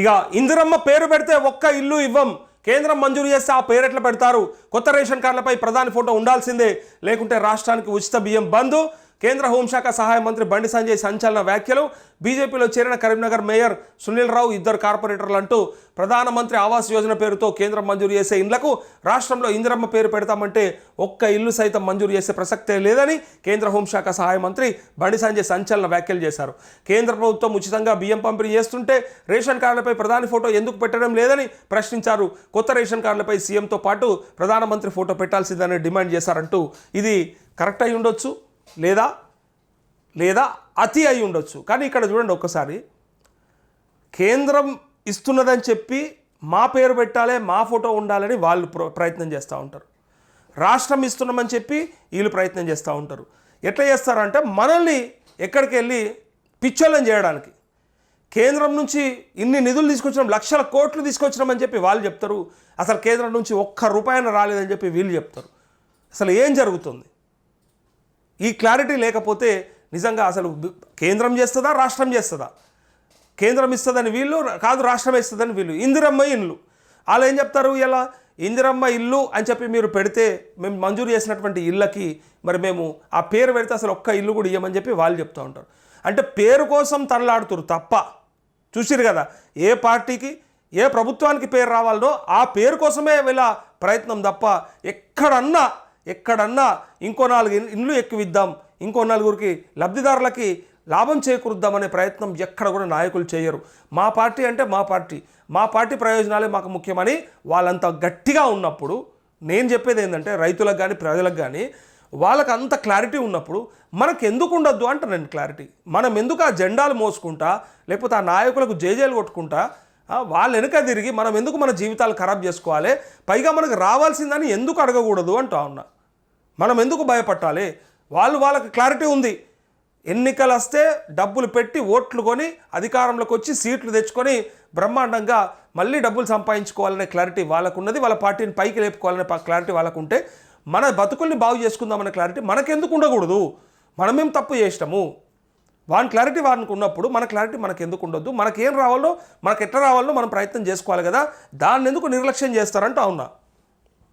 ఇక ఇందిరమ్మ పేరు పెడితే ఒక్క ఇల్లు ఇవ్వం. కేంద్రం మంజూరు చేస్తే ఆ పేరు ఎట్లా పెడతారు? కొత్త రేషన్ కార్డులపై ప్రధాని ఫోటో ఉండాల్సిందే. లేకుంటే రాష్ట్రానికి ఉచిత బియ్యం బంద్. కేంద్ర హోంశాఖ సహాయ మంత్రి బండి సంజయ్ సంచలన వ్యాఖ్యలు. బీజేపీలో చేరిన కరీంనగర్ మేయర్ సునీల్ రావు ఇద్దరు కార్పొరేటర్లు అంటూ ప్రధానమంత్రి ఆవాస్ యోజన పేరుతో కేంద్రం మంజూరు చేసే ఇండ్లకు రాష్ట్రంలో ఇందిరమ్మ పేరు పెడతామంటే ఒక్క ఇల్లు సైతం మంజూరు చేసే ప్రసక్తే లేదని కేంద్ర హోంశాఖ సహాయ మంత్రి బండి సంజయ్ సంచలన వ్యాఖ్యలు చేశారు. కేంద్ర ప్రభుత్వం ఉచితంగా బియ్యం పంపిణీ చేస్తుంటే రేషన్ కార్డులపై ప్రధాని ఫోటో ఎందుకు పెట్టడం లేదని ప్రశ్నించారు. కొత్త రేషన్ కార్డులపై సీఎంతో పాటు ప్రధానమంత్రి ఫోటో పెట్టాల్సిందని డిమాండ్ చేశారంటూ ఇది కరెక్ట్ అయి ఉండొచ్చు? లేదా లేదా అతి అయి ఉండొచ్చు. కానీ ఇక్కడ చూడండి ఒక్కసారి. కేంద్రం ఇస్తున్నదని చెప్పి మా పేరు పెట్టాలి మా ఫోటో ఉండాలని వాళ్ళు ప్ర- ప్రయత్నం చేస్తూ ఉంటారు. రాష్ట్రం ఇస్తున్నామని చెప్పి వీళ్ళు ప్రయత్నం చేస్తూ ఉంటారు. ఎట్లా చేస్తారంటే మనల్ని ఎక్కడికి వెళ్ళి పిచ్చోళ్ళని చేయడానికి. కేంద్రం నుంచి ఇన్ని నిధులు తీసుకొచ్చినాం లక్షల కోట్లు తీసుకొచ్చినామని చెప్పి వాళ్ళు చెప్తారు. అసలు కేంద్రం నుంచి ఒక్క రూపాయన రాలేదని చెప్పి వీళ్ళు చెప్తారు. అసలు ఏం జరుగుతుంది? ఈ క్లారిటీ లేకపోతే నిజంగా అసలు కేంద్రం చేస్తుందా రాష్ట్రం చేస్తుందా? కేంద్రం ఇస్తుందని వీళ్ళు కాదు రాష్ట్రం ఇస్తుందని వీళ్ళు. ఇందిరమ్మ ఇల్లు వాళ్ళు ఏం చెప్తారు ఇలా? ఇందిరమ్మ ఇల్లు అని చెప్పి మీరు పెడితే మేము మంజూరు చేసినటువంటి ఇళ్ళకి మరి మేము ఆ పేరు పెడితే అసలు ఒక్క ఇల్లు కూడా ఇవ్వమని చెప్పి వాళ్ళు చెప్తూ ఉంటారు. అంటే పేరు కోసం తనలాడుతురు తప్ప. చూసిరు కదా ఏ పార్టీకి ఏ ప్రభుత్వానికి పేరు రావాలనో ఆ పేరు కోసమే వీళ్ళ ప్రయత్నం తప్ప ఎక్కడన్నా ఎక్కడన్నా ఇంకో నాలుగు ఇండ్లు ఎక్కువిద్దాం ఇంకో నలుగురికి లబ్ధిదారులకి లాభం చేకూరుద్దామనే ప్రయత్నం ఎక్కడ కూడా నాయకులు చేయరు. మా పార్టీ అంటే మా పార్టీ. మా పార్టీ ప్రయోజనాలే మాకు ముఖ్యమని వాళ్ళంత గట్టిగా ఉన్నప్పుడు నేను చెప్పేది ఏంటంటే రైతులకు కానీ ప్రజలకు కానీ వాళ్ళకి అంత క్లారిటీ ఉన్నప్పుడు మనకు ఎందుకు ఉండొద్దు అంట నేను క్లారిటీ. మనం ఎందుకు ఆ జెండాలు మోసుకుంటా లేకపోతే ఆ నాయకులకు జేజేలు కొట్టుకుంటా వాళ్ళ వెనుక తిరిగి మనం ఎందుకు మన జీవితాలు ఖరాబ్ చేసుకోవాలి? పైగా మనకు రావాల్సిందని ఎందుకు అడగకూడదు అంటా ఉన్నా. మనం ఎందుకు భయపట్టాలి? వాళ్ళు వాళ్ళకి క్లారిటీ ఉంది. ఎన్నికలు వస్తే డబ్బులు పెట్టి ఓట్లు కొని అధికారంలోకి వచ్చి సీట్లు తెచ్చుకొని బ్రహ్మాండంగా మళ్ళీ డబ్బులు సంపాదించుకోవాలనే క్లారిటీ వాళ్ళకున్నది వాళ్ళ పార్టీని పైకి లేపుకోవాలనే క్లారిటీ వాళ్ళకుంటే మన బతుకుల్ని బాగు చేసుకుందామనే క్లారిటీ మనకెందుకు ఉండకూడదు? మనమేం తప్పు చేసినాము? వాని క్లారిటీ వానికి ఉన్నప్పుడు మన క్లారిటీ మనకు ఎందుకు ఉండొద్దు? మనకేం రావాలో మనకు ఎట్లా రావాలో మనం ప్రయత్నం చేసుకోవాలి కదా? దాన్ని ఎందుకు నిర్లక్ష్యం చేస్తారంట అవునా?